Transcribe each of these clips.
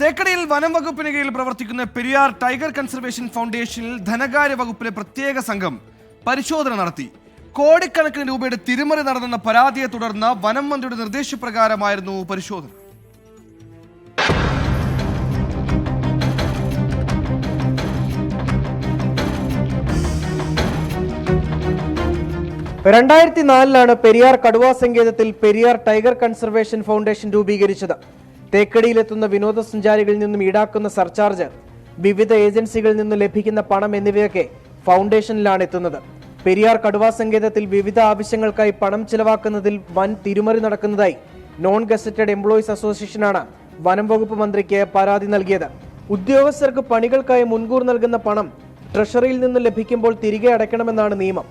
തേക്കടിയിൽ വനം വകുപ്പിന് കീഴിൽ പ്രവർത്തിക്കുന്ന പെരിയാർ ടൈഗർ കൺസർവേഷൻ ഫൗണ്ടേഷനിൽ ധനകാര്യ വകുപ്പിലെ പ്രത്യേക സംഘം പരിശോധന നടത്തി. കോടിക്കണക്കിന് രൂപയുടെ തിരിമറി നടന്നെന്ന പരാതിയെ തുടർന്ന് വനം മന്ത്രിയുടെ നിർദ്ദേശപ്രകാരമായിരുന്നു പരിശോധന. രണ്ടായിരത്തി നാലിലാണ് പെരിയാർ കടുവാ സങ്കേതത്തിൽ പെരിയാർ ടൈഗർ കൺസർവേഷൻ ഫൗണ്ടേഷൻ രൂപീകരിച്ചത്. തേക്കടിയിലെത്തുന്ന വിനോദസഞ്ചാരികളിൽ നിന്നും ഈടാക്കുന്ന സർചാർജ് വിവിധ ഏജൻസികളിൽ നിന്നും ലഭിക്കുന്ന പണം എന്നിവയൊക്കെ ഫൗണ്ടേഷനിലാണ് എത്തുന്നത്. പെരിയാർ കടുവാ സങ്കേതത്തിൽ വിവിധ ആവശ്യങ്ങൾക്കായി പണം ചിലവാക്കുന്നതിൽ വൻ തിരിമറി നടക്കുന്നതായി നോൺ ഗസറ്റഡ് എംപ്ലോയീസ് അസോസിയേഷനാണ് വനം വകുപ്പ് മന്ത്രിക്ക് പരാതി നൽകിയത്. ഉദ്യോഗസ്ഥർക്ക് പണികൾക്കായി മുൻകൂർ നൽകുന്ന പണം ട്രഷറിയിൽ നിന്ന് ലഭിക്കുമ്പോൾ തിരികെ അടയ്ക്കണമെന്നാണ് നിയമം.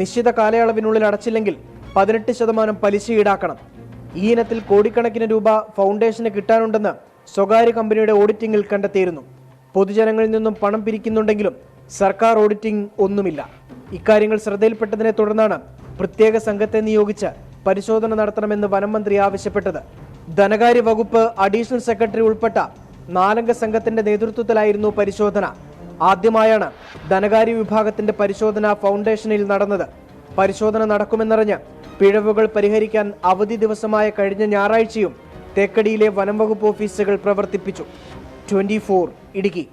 നിശ്ചിത കാലയളവിനുള്ളിൽ അടച്ചില്ലെങ്കിൽ പതിനെട്ട് ശതമാനം പലിശ ഈടാക്കണം. ഈ ഇനത്തിൽ കോടിക്കണക്കിന് രൂപ ഫൗണ്ടേഷന് കിട്ടാനുണ്ടെന്ന് സ്വകാര്യ കമ്പനിയുടെ ഓഡിറ്റിംഗിൽ കണ്ടെത്തിയിരുന്നു. പൊതുജനങ്ങളിൽ നിന്നും പണം പിരിക്കുന്നുണ്ടെങ്കിലും സർക്കാർ ഓഡിറ്റിംഗ് ഒന്നുമില്ല. ഇക്കാര്യങ്ങൾ ശ്രദ്ധയിൽപ്പെട്ടതിനെ തുടർന്നാണ് പ്രത്യേക സംഘത്തെ നിയോഗിച്ച് പരിശോധന നടത്തണമെന്ന് വനം മന്ത്രി ആവശ്യപ്പെട്ടത്. ധനകാര്യ വകുപ്പ് അഡീഷണൽ സെക്രട്ടറി ഉൾപ്പെട്ട നാലംഗ സംഘത്തിന്റെ നേതൃത്വത്തിലായിരുന്നു പരിശോധന. ആദ്യമായാണ് ധനകാര്യ വിഭാഗത്തിന്റെ പരിശോധന ഫൗണ്ടേഷനിൽ നടന്നത്. പരിശോധന നടക്കുമെന്നറിഞ്ഞ് പിഴവുകൾ പരിഹരിക്കാൻ അവധി ദിവസമായ കഴിഞ്ഞ ഞായറാഴ്ചയും തേക്കടിയിലെ വനംവകുപ്പ് ഓഫീസുകൾ പ്രവർത്തിപ്പിച്ചു. ട്വന്റി ഇടുക്കി.